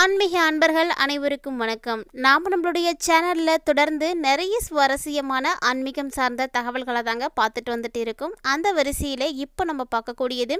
ஆன்மீக அன்பர்கள் அனைவருக்கும் வணக்கம். நாம் நம்மளுடைய சேனலில் தொடர்ந்து நிறைய சுவாரஸ்யமான ஆன்மீகம் சார்ந்த தகவல்களை தாங்க பார்த்துட்டு வந்துட்டு இருக்கோம். அந்த வரிசையில் இப்போ நம்ம பார்க்கக்கூடியது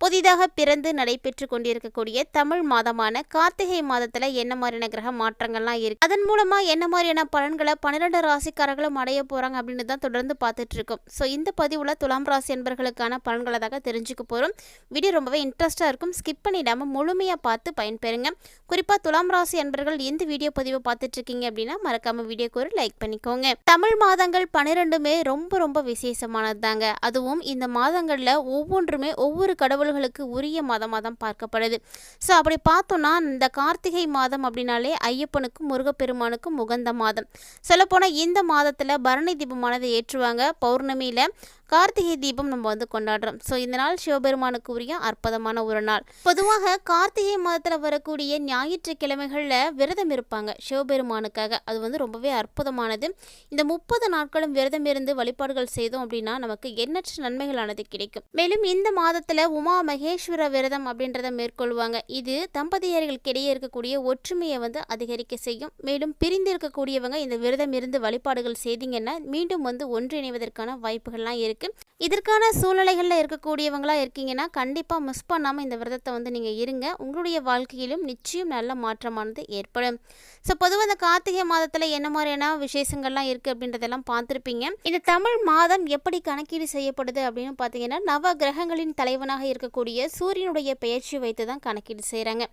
புதிதாக பிறந்து நடைபெற்று கொண்டிருக்கக்கூடிய தமிழ் மாதமான கார்த்திகை மாதத்தில் என்ன மாதிரியான கிரக மாற்றங்கள்லாம் இருக்கு அதன் மூலமாக என்ன மாதிரியான பலன்களை பன்னிரெண்டு ராசிக்காரர்களும் அடைய போகிறாங்க அப்படின்னு தான் தொடர்ந்து பார்த்துட்டு இருக்கோம். ஸோ இந்த பதிவில் துலாம் ராசி என்பர்களுக்கான பலன்களை தாங்க தெரிஞ்சுக்க போகிறோம் வீடியோ ரொம்பவே இன்ட்ரெஸ்ட்டாக இருக்கும். ஸ்கிப் பண்ணிடாமல் முழுமையாக பார்த்து பயன்பெறுங்க. குறிப்பாக துலாம் ராசி அன்பர்கள் எந்த வீடியோ பதிவை பார்த்துட்டு இருக்கீங்க அப்படின்னா மறக்காம வீடியோக்கு ஒரு லைக் பண்ணிக்கோங்க. தமிழ் மாதங்கள் பன்னிரெண்டுமே ரொம்ப ரொம்ப விசேஷமானது தாங்க அதுவும் இந்த மாதங்களில் ஒவ்வொன்றுமே ஒவ்வொரு கடவுள்களுக்கு உரிய மாதமாக தான் பார்க்கப்படுது. ஸோ அப்படி பார்த்தோம்னா இந்த கார்த்திகை மாதம் அப்படின்னாலே ஐயப்பனுக்கும் முருகப்பெருமானுக்கும் உகந்த மாதம். சொல்லப்போனால் இந்த மாதத்தில் பரணி தீபமானதை ஏற்றுவாங்க. பௌர்ணமியில் கார்த்திகை தீபம் நம்ம வந்து கொண்டாடுறோம். ஸோ இந்த நாள் சிவபெருமானுக்கு உரிய அற்புதமான ஒரு நாள். பொதுவாக கார்த்திகை மாதத்தில் வரக்கூடிய ஞாயிற்றுக்கிழமைகளில் விரதம் இருப்பாங்க சிவபெருமானுக்காக. அது வந்து ரொம்பவே அற்புதமானது. இந்த முப்பது நாட்களும் விரதம் இருந்து வழிபாடுகள் செய்தோம் அப்படின்னா நமக்கு எண்ணற்ற நன்மைகளானது கிடைக்கும். மேலும் இந்த மாதத்தில் உமா மகேஸ்வர விரதம் அப்படின்றத மேற்கொள்வாங்க. இது தம்பதியர்களுக்கு இடையே இருக்கக்கூடிய ஒற்றுமையை வந்து அதிகரிக்க செய்யும். மேலும் பிரிந்து இருக்கக்கூடியவங்க இந்த விரதம் இருந்து வழிபாடுகள் செய்தீங்கன்னா மீண்டும் வந்து ஒன்றிணைவதற்கான வாய்ப்புகள்லாம் இருக்கு. இதற்கான சூழ்நிலைகளில் இருக்கக்கூடியவங்களாக இருக்கீங்கன்னா கண்டிப்பாக மிஸ் பண்ணாமல் இந்த விரதத்தை வந்து நீங்கள் இருங்க. உங்களுடைய வாழ்க்கையிலும் நிச்சயம் நல்ல மாற்றமானது ஏற்படும். ஸோ பொதுவாக இந்த கார்த்திகை மாதத்தில் என்ன மாதிரியான விசேஷங்கள்லாம் இருக்குது அப்படின்றதெல்லாம் பார்த்துருப்பீங்க. இந்த தமிழ் மாதம் எப்படி கணக்கீடு செய்யப்படுது அப்படின்னு பார்த்தீங்கன்னா நவ கிரகங்களின் தலைவனாக இருக்கக்கூடிய சூரியனுடைய பெயர்ச்சி வைத்து தான் கணக்கீடு செய்கிறாங்க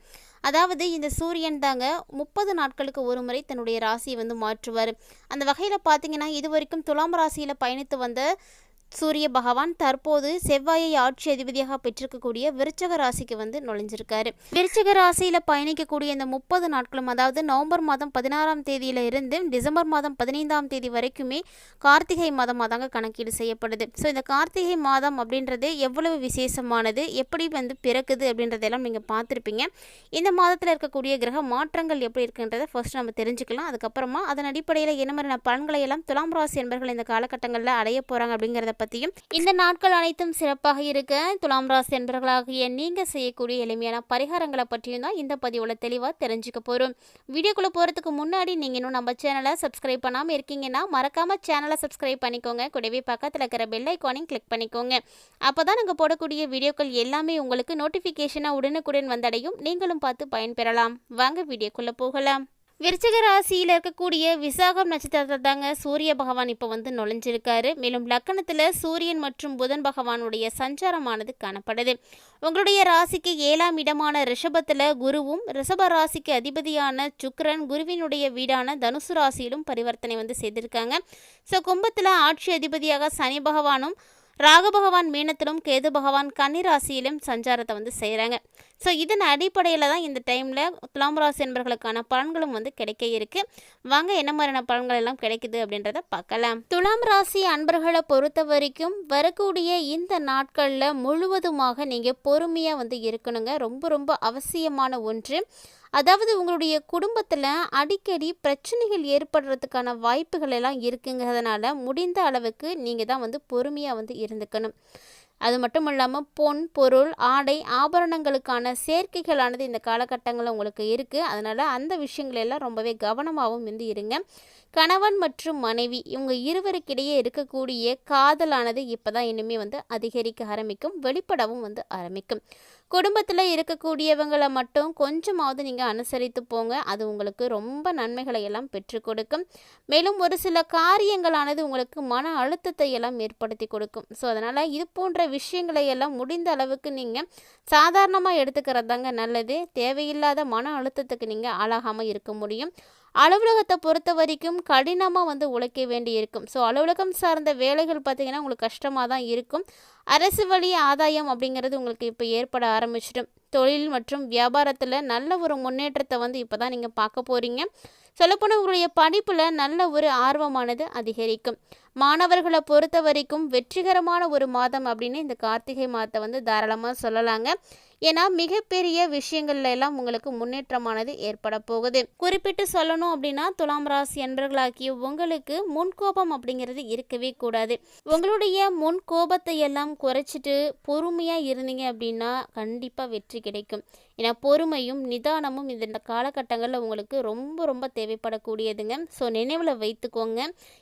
அதாவது இந்த சூரியன் தாங்க முப்பது நாட்களுக்கு ஒரு முறை தன்னுடைய ராசியை வந்து மாற்றுவார். அந்த வகையில் பார்த்தீங்கன்னா இது வரைக்கும் துலாம் ராசியில் பயணித்து வந்த சூரிய பகவான் தற்போது செவ்வாயை ஆட்சி அதிபதியாக பெற்றிருக்கக்கூடிய விருச்சக ராசிக்கு வந்து நுழைஞ்சிருக்காரு. விருச்சக ராசியில் பயணிக்கக்கூடிய இந்த முப்பது நாட்களும் அதாவது நவம்பர் மாதம் பதினாறாம் தேதியில இருந்து டிசம்பர் மாதம் பதினைந்தாம் தேதி வரைக்குமே கார்த்திகை மாதமாக தாங்க கணக்கீடு செய்யப்படுது. ஸோ இந்த கார்த்திகை மாதம் அப்படின்றது எவ்வளவு விசேஷமானது எப்படி வந்து பிறக்குது அப்படின்றதெல்லாம் நீங்கள் பார்த்துருப்பீங்க. இந்த மாதத்தில் இருக்கக்கூடிய கிரக மாற்றங்கள் எப்படி இருக்குன்றதை ஃபர்ஸ்ட் நம்ம தெரிஞ்சுக்கலாம். அதுக்கப்புறமா அதன் அடிப்படையில் என்ன மாதிரியான பலன்களை எல்லாம் துலாம் ராசி என்பர்கள் இந்த காலகட்டங்களில் அடைய போகிறாங்க அப்படிங்கிறத பற்றியும் இந்த நாட்கள் அனைத்தும் சிறப்பாக இருக்க துலாம் ராசி என்பர்களாகிய நீங்கள் செய்யக்கூடிய எளிமையான பரிகாரங்களை பற்றியும் தான் இந்த பதிவில் தெளிவாக தெரிஞ்சுக்க போகிறோம் வீடியோக்குள்ளே போகிறதுக்கு முன்னாடி நீங்கள் இன்னும் நம்ம சேனலை சப்ஸ்கிரைப் பண்ணாமல் இருக்கீங்கன்னா மறக்காமல் சேனலை சப்ஸ்கிரைப் பண்ணிக்கோங்க. கூடவே பக்கத்தில் இருக்கிற பெல் ஐக்கானையும் கிளிக் பண்ணிக்கோங்க. அப்போ தான் நாங்கள் போடக்கூடிய வீடியோக்கள் எல்லாமே உங்களுக்கு நோட்டிஃபிகேஷனாக உடனுக்குடன் வந்தடையும். நீங்களும் பார்த்து பயன்பெறலாம். வாங்க வீடியோக்குள்ளே போகலாம். விருச்சிக ராசியில் இருக்கக்கூடிய விசாகம் நட்சத்திரத்தை தாங்க சூரிய பகவான் இப்போ வந்து நுழைஞ்சிருக்காரு. மேலும் லக்கணத்தில் சூரியன் மற்றும் புதன் பகவானுடைய சஞ்சாரமானது காணப்படுது. உங்களுடைய ராசிக்கு ஏழாம் இடமான ரிஷபத்தில் குருவும் ரிஷப ராசிக்கு அதிபதியான சுக்கரன் குருவினுடைய வீடான தனுசு ராசியிலும் பரிவர்த்தனை வந்து செய்திருக்காங்க. ஸோ கும்பத்தில் ஆட்சி அதிபதியாக சனி பகவானும் ராகு பகவான் மீனத்திலும் கேது பகவான் கன்னி ராசியிலும் சஞ்சாரத்தை வந்து செய்கிறாங்க ஸோ இதன் அடிப்படையில் தான் இந்த டைமில் துலாம் ராசி என்பர்களுக்கான பலன்களும் வந்து கிடைக்க இருக்கு. வாங்க என்ன மாதிரியான பலன்கள் எல்லாம் கிடைக்குது அப்படின்றத பார்க்கலாம். துலாம் ராசி அன்பர்களை பொறுத்த வரைக்கும் வரக்கூடிய இந்த நாட்களில் முழுவதுமாக நீங்கள் பொறுமையாக வந்து இருக்கணுங்க. ரொம்ப ரொம்ப அவசியமான ஒன்று. அதாவது உங்களுடைய குடும்பத்தில் அடிக்கடி பிரச்சனைகள் ஏற்படுறதுக்கான வாய்ப்புகள் எல்லாம் இருக்குங்கிறதுனால முடிந்த அளவுக்கு நீங்கள் தான் வந்து பொறுமையாக வந்து இருந்துக்கணும். அது மட்டும் இல்லாமல் பொன் பொருள் ஆடை ஆபரணங்களுக்கான சேர்க்கைகளானது இந்த காலகட்டங்களில் உங்களுக்கு இருக்குது அதனால் அந்த விஷயங்களெல்லாம் ரொம்பவே கவனமாகவும் வந்து இருங்க. கணவன் மற்றும் மனைவி இவங்க இருவருக்கிடையே இருக்கக்கூடிய காதலானது இப்போ தான் இனிமே வந்து அதிகரிக்க ஆரம்பிக்கும் வெளிப்படவும் வந்து ஆரம்பிக்கும். குடும்பத்தில் இருக்கக்கூடியவங்களை மட்டும் கொஞ்சமாவது நீங்கள் அனுசரித்து போங்க. அது உங்களுக்கு ரொம்ப நன்மைகளை எல்லாம் பெற்றுக் கொடுக்கும். மேலும் ஒரு சில காரியங்களானது உங்களுக்கு மன அழுத்தத்தை எல்லாம் ஏற்படுத்தி கொடுக்கும். ஸோ அதனால் இது போன்ற விஷயங்களை எல்லாம் முடிந்த அளவுக்கு நீங்கள் சாதாரணமாக எடுத்துக்கிறது தாங்க நல்லது. தேவையில்லாத மன அழுத்தத்துக்கு நீங்கள் ஆளாகாமல் இருக்க முடியும். அலுவலகத்தை பொறுத்த வரைக்கும் கடினமாக வந்து உழைக்க வேண்டி இருக்கும் ஸோ அலுவலகம் சார்ந்த வேலைகள் பார்த்திங்கன்னா உங்களுக்கு கஷ்டமாக தான் இருக்கும். அரசு வழி ஆதாயம் அப்படிங்கிறது உங்களுக்கு இப்போ ஏற்பட ஆரம்பிச்சிடும். தொழில் மற்றும் வியாபாரத்தில் நல்ல ஒரு முன்னேற்றத்தை வந்து இப்போ தான் நீங்கள் பார்க்க போகிறீங்க சொல்லப்போனால் உங்களுடைய படிப்பில் நல்ல ஒரு ஆர்வமானது அதிகரிக்கும். மாணவர்களை பொறுத்த வரைக்கும் வெற்றிகரமான ஒரு மாதம் அப்படின்னு இந்த கார்த்திகை மாதத்தை வந்து தாராளமாக சொல்லலாங்க. ஏன்னா மிகப்பெரிய விஷயங்கள்ல எல்லாம் உங்களுக்கு முன்னேற்றமானது ஏற்பட போகுது. குறிப்பிட்டு சொல்லணும் அப்படின்னா துலாம் ராசி அன்பர்களாகிய உங்களுக்கு முன்கோபம் அப்படிங்கிறது இருக்கவே கூடாது. உங்களுடைய முன் கோபத்தை எல்லாம் குறைச்சிட்டு பொறுமையாக இருந்தீங்க அப்படின்னா கண்டிப்பாக வெற்றி கிடைக்கும். ஏன்னா பொறுமையும் நிதானமும் இந்த காலகட்டங்களில் உங்களுக்கு ரொம்ப ரொம்ப தேவைப்படக்கூடியதுங்க. ஸோ நினைவில் வைத்துக்கோங்க.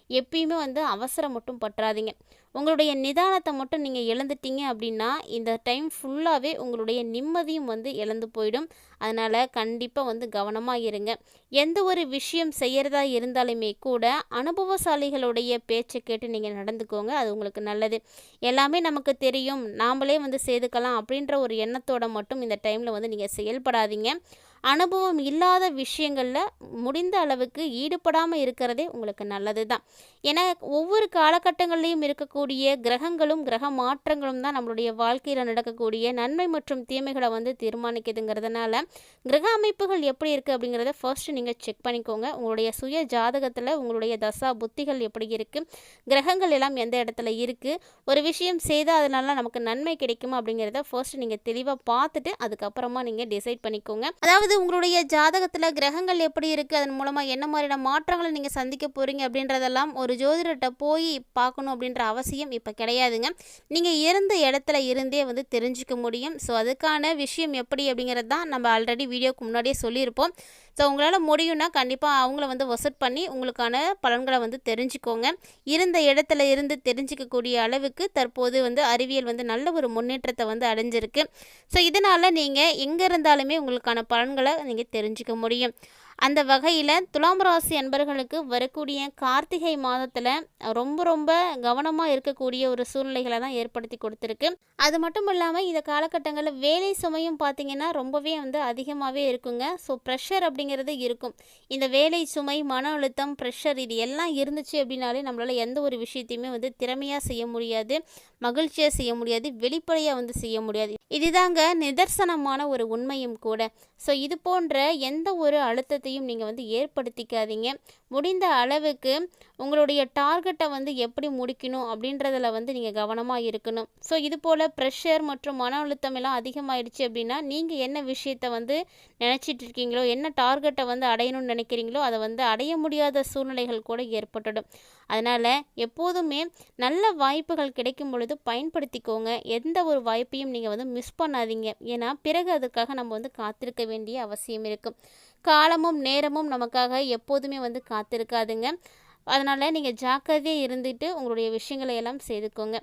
எப்பயுமே வந்து அவசரம் மட்டும் பற்றாதீங்க. உங்களுடைய நிதானத்தை மட்டும் நீங்கள் இழந்துட்டீங்க அப்படின்னா இந்த டைம் ஃபுல்லாகவே உங்களுடைய நிம்மதியும் வந்து இழந்து போயிடும். அதனால் கண்டிப்பாக வந்து கவனமாக இருங்க. எந்த ஒரு விஷயம் செய்கிறதா இருந்தாலுமே கூட அனுபவசாலிகளுடைய பேச்சை கேட்டு நீங்கள் நடந்துக்கோங்க. அது உங்களுக்கு நல்லது. எல்லாமே நமக்கு தெரியும். நாமளே வந்து செய்துக்கலாம் அப்படின்ற ஒரு எண்ணத்தோட மட்டும் இந்த டைமில் வந்து நீங்கள் செயல்படாதீங்க. அனுபவம் இல்லாத விஷயங்களில் முடிந்த அளவுக்கு ஈடுபடாமல் இருக்கிறதே உங்களுக்கு நல்லது தான் ஏன்னா ஒவ்வொரு காலகட்டங்கள்லையும் இருக்கக்கூடிய கிரகங்களும் கிரக மாற்றங்களும் தான் நம்மளுடைய வாழ்க்கையில் நடக்கக்கூடிய நன்மை மற்றும் தீமைகளை வந்து தீர்மானிக்குதுங்கிறதுனால கிரக அமைப்புகள் எப்படி இருக்குது அப்படிங்கிறத ஃபர்ஸ்ட் நீங்கள் செக் பண்ணிக்கோங்க. உங்களுடைய சுய ஜாதகத்தில் உங்களுடைய தசா புத்திகள் எப்படி இருக்குது கிரகங்கள் எல்லாம் எந்த இடத்துல இருக்குது ஒரு விஷயம் செய்தால் அதனால நமக்கு நன்மை கிடைக்குமா அப்படிங்கிறத ஃபர்ஸ்ட் நீங்கள் தெளிவாக பார்த்துட்டு அதுக்கப்புறமா நீங்கள் டிசைட் பண்ணிக்கோங்க. அதாவது உங்களுடைய ஜாதகத்தில் கிரகங்கள் எப்படி இருக்குது அதன் மூலமாக என்ன மாதிரியான மாற்றங்களை நீங்கள் சந்திக்க போகிறீங்க அப்படின்றதெல்லாம் ஒரு ஜோதிடர்கிட்ட போய் பார்க்கணும் அப்படின்ற அவசியம் இப்போ கிடையாதுங்க. நீங்கள் இருந்த இடத்துல இருந்தே வந்து தெரிஞ்சுக்க முடியும். ஸோ அதுக்கான விஷயம் எப்படி அப்படிங்கிறது தான் நம்ம ஆல்ரெடி வீடியோக்கு முன்னாடியே சொல்லியிருப்போம். ஸோ உங்களால் முடியும்னா கண்டிப்பாக அவங்கள வந்து வசட் பண்ணி உங்களுக்கான பலன்களை வந்து தெரிஞ்சுக்கோங்க. இருந்த இடத்துல இருந்து தெரிஞ்சிக்கக்கூடிய அளவுக்கு தற்போது வந்து அறிவியல் வந்து நல்ல ஒரு முன்னேற்றத்தை வந்து அடைஞ்சிருக்கு. ஸோ இதனால் நீங்கள் எங்கே இருந்தாலுமே உங்களுக்கான பலன்களை நீங்கள் தெரிஞ்சுக்க முடியும். அந்த வகையில் துலாம் ராசி அன்பர்களுக்கு வரக்கூடிய கார்த்திகை மாதத்தில் ரொம்ப ரொம்ப கவனமாக இருக்கக்கூடிய ஒரு சூழ்நிலைகளை தான் ஏற்படுத்தி கொடுத்துருக்கு. அது மட்டும் இல்லாமல் இந்த காலகட்டங்களில் வேலை சுமையும் பார்த்திங்கன்னா ரொம்பவே வந்து அதிகமாகவே இருக்குங்க. ஸோ ப்ரெஷர் அப்படிங்கிறது இருக்கும். இந்த வேலை சுமை மன அழுத்தம் ப்ரெஷர் இது எல்லாம் இருந்துச்சு அப்படின்னாலே நம்மளால் எந்த ஒரு விஷயத்தையுமே வந்து திறமையாக செய்ய முடியாது. மகிழ்ச்சியாக செய்ய முடியாது வெளிப்படையாக வந்து செய்ய முடியாது. இதுதாங்க நிதர்சனமான ஒரு உண்மையும் கூட. ஸோ இது போன்ற எந்த ஒரு அழுத்தத்தையும் நீங்கள் வந்து ஏற்படுத்திக்காதீங்க. முடிந்த அளவுக்கு உங்களுடைய டார்கெட்டை வந்து எப்படி முடிக்கணும் அப்படின்றதில் வந்து நீங்கள் கவனமாக இருக்கணும். ஸோ இது போல் ப்ரெஷர் மற்றும் மன அழுத்தம் எல்லாம் அதிகமாயிடுச்சு அப்படின்னா நீங்கள் என்ன விஷயத்தை வந்து நினச்சிட்டு இருக்கீங்களோ என்ன டார்கெட்டை வந்து அடையணும்னு நினைக்கிறீங்களோ அதை வந்து அடைய முடியாத சூழ்நிலைகள் கூட ஏற்பட்டுடும். அதனால் எப்போதுமே நல்ல வாய்ப்புகள் கிடைக்கும் பொழுது பயன்படுத்திக்கோங்க. எந்த ஒரு வாய்ப்பையும் நீங்கள் வந்து மிஸ் பண்ணாதீங்க. ஏன்னா பிறகு அதுக்காக நம்ம வந்து காத்திருக்க வேண்டிய அவசியம் இருக்கும். காலமும் நேரமும் நமக்காக எப்போதுமே வந்து காத்திருக்காதுங்க. அதனால் நீங்கள் ஜாக்கிரதையாக இருந்துட்டு உங்களுடைய விஷயங்களை எல்லாம் செய்துக்கோங்க.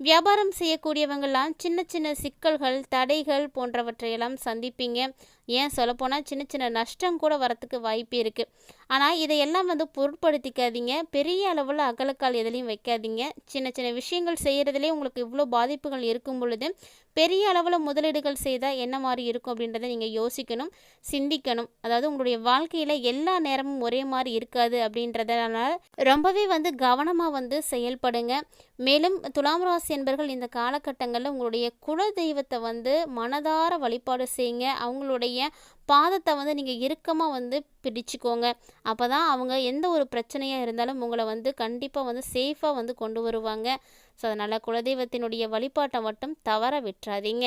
வியாபாரம் செய்யக்கூடியவங்கெல்லாம் சின்ன சின்ன சிக்கல்கள் தடைகள் போன்றவற்றையெல்லாம் சந்திப்பீங்க. ஏன் சொல்லப்போனால் சின்ன சின்ன நஷ்டம் கூட வரத்துக்கு வாய்ப்பு இருக்குது ஆனால் இதையெல்லாம் வந்து பொருட்படுத்திக்காதீங்க. பெரிய அளவில் அகலக்கால் எதுலேயும் வைக்காதீங்க. சின்ன சின்ன விஷயங்கள் செய்கிறதுலே உங்களுக்கு இவ்வளோ பாதிப்புகள் இருக்கும் பொழுது பெரிய அளவில் முதலீடுகள் செய்தால் என்ன மாதிரி இருக்கும் அப்படின்றத நீங்கள் யோசிக்கணும் சிந்திக்கணும். அதாவது உங்களுடைய வாழ்க்கையில் எல்லா நேரமும் ஒரே மாதிரி இருக்காது அப்படின்றதுனால ரொம்பவே வந்து கவனமாக வந்து செயல்படுங்க. மேலும் துலாம் ராசி என்பர்கள் இந்த காலகட்டங்களில் உங்களுடைய குல தெய்வத்தை வந்து மனதார வழிபாடு செய்யுங்க அவங்களுடைய பாதத்தை வந்து நீங்கள் இறுக்கமாக வந்து பிடிச்சிக்கோங்க அப்போ தான் அவங்க எந்த ஒரு பிரச்சனையாக இருந்தாலும் உங்களை வந்து கண்டிப்பாக வந்து சேஃபாக வந்து கொண்டு வருவாங்க. ஸோ அதனால் குலதெய்வத்தினுடைய வழிபாட்டை மட்டும் தவற விட்டுறாதீங்க.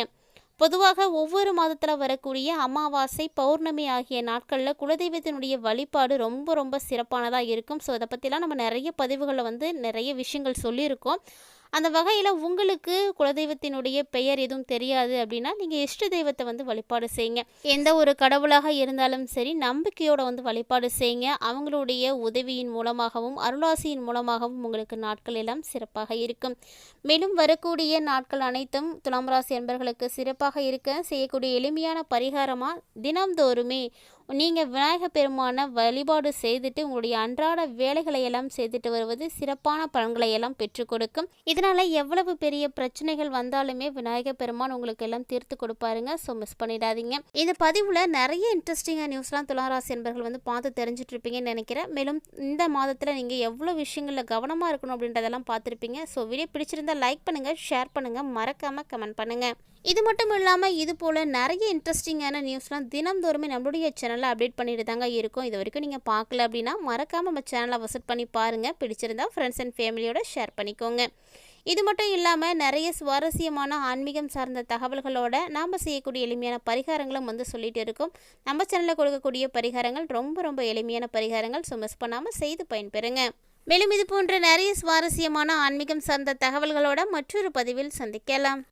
பொதுவாக ஒவ்வொரு மாதத்தில் வரக்கூடிய அமாவாசை பௌர்ணமி ஆகிய நாட்களில் குலதெய்வத்தினுடைய வழிபாடு ரொம்ப ரொம்ப சிறப்பானதாக இருக்கும். ஸோ அதை பற்றிலாம் நம்ம நிறைய பதிவுகளில் வந்து நிறைய விஷயங்கள் சொல்லியிருக்கோம். அந்த வகையில் உங்களுக்கு குலதெய்வத்தினுடைய பெயர் எதுவும் தெரியாது அப்படின்னா நீங்கள் இஷ்ட தெய்வத்தை வந்து வழிபாடு செய்யுங்க. எந்த ஒரு கடவுளாக இருந்தாலும் சரி நம்பிக்கையோட வந்து வழிபாடு செய்யுங்க. அவங்களுடைய உதவியின் மூலமாகவும் அருளாசியின் மூலமாகவும் உங்களுக்கு நாட்கள் எல்லாம் சிறப்பாக இருக்கும். மேலும் வரக்கூடிய நாட்கள் அனைத்தும் துலாம் ராசி என்பர்களுக்கு சிறப்பாக இருக்க செய்யக்கூடிய எளிமையான பரிகாரமாக தினம்தோறுமே நீங்கள் விநாயகர் பெருமானை வழிபாடு செய்துட்டு உங்களுடைய அன்றாட வேலைகளை எல்லாம் செய்துட்டு வருவது சிறப்பான பலன்களை எல்லாம் பெற்றுக் கொடுக்கும். இதனால் எவ்வளவு பெரிய பிரச்சனைகள் வந்தாலுமே விநாயகர் பெருமான் உங்களுக்கு எல்லாம் தீர்த்து கொடுப்பாருங்க. ஸோ மிஸ் பண்ணிடாதீங்க. இந்த பதிவில் நிறைய இன்ட்ரெஸ்டிங்காக நியூஸ்லாம் துளாராசி என்பர்கள் வந்து பார்த்து தெரிஞ்சுட்டு இருப்பீங்கன்னு நினைக்கிறேன். மேலும் இந்த மாதத்தில் நீங்கள் எவ்வளோ விஷயங்களில் கவனமாக இருக்கணும் அப்படின்றதெல்லாம் பார்த்துருப்பீங்க. ஸோ வீடியோ பிடிச்சிருந்தால் லைக் பண்ணுங்கள் ஷேர் பண்ணுங்கள் மறக்காமல் கமெண்ட் பண்ணுங்கள் இது மட்டும் இல்லாமல் இது போல் நிறைய இன்ட்ரெஸ்டிங்கான நியூஸ்லாம் தினம்தோறுமே நம்மளுடைய சேனலில் அப்டேட் பண்ணிட்டு தாங்க இருக்கும். இது வரைக்கும் நீங்கள் பார்க்கல அப்படின்னா மறக்காமல் நம்ம சேனலை விசிட் பண்ணி பாருங்கள் பிடிச்சிருந்தா ஃப்ரெண்ட்ஸ் அண்ட் ஃபேமிலியோட ஷேர் பண்ணிக்கோங்க. இது மட்டும் இல்லாமல் நிறைய சுவாரஸ்யமான ஆன்மீகம் சார்ந்த தகவல்களோட நாம் செய்யக்கூடிய எளிமையான பரிகாரங்களும் வந்து சொல்லிகிட்டு இருக்கோம். நம்ம சேனலில் கொடுக்கக்கூடிய பரிகாரங்கள் ரொம்ப ரொம்ப எளிமையான பரிகாரங்கள் ஸோ மிஸ் பண்ணாமல் செய்து பயன்பெறுங்க. மேலும் இது போன்ற நிறைய சுவாரஸ்யமான ஆன்மீகம் சார்ந்த தகவல்களோட மற்றொரு பதிவில் சந்திக்கலாம்.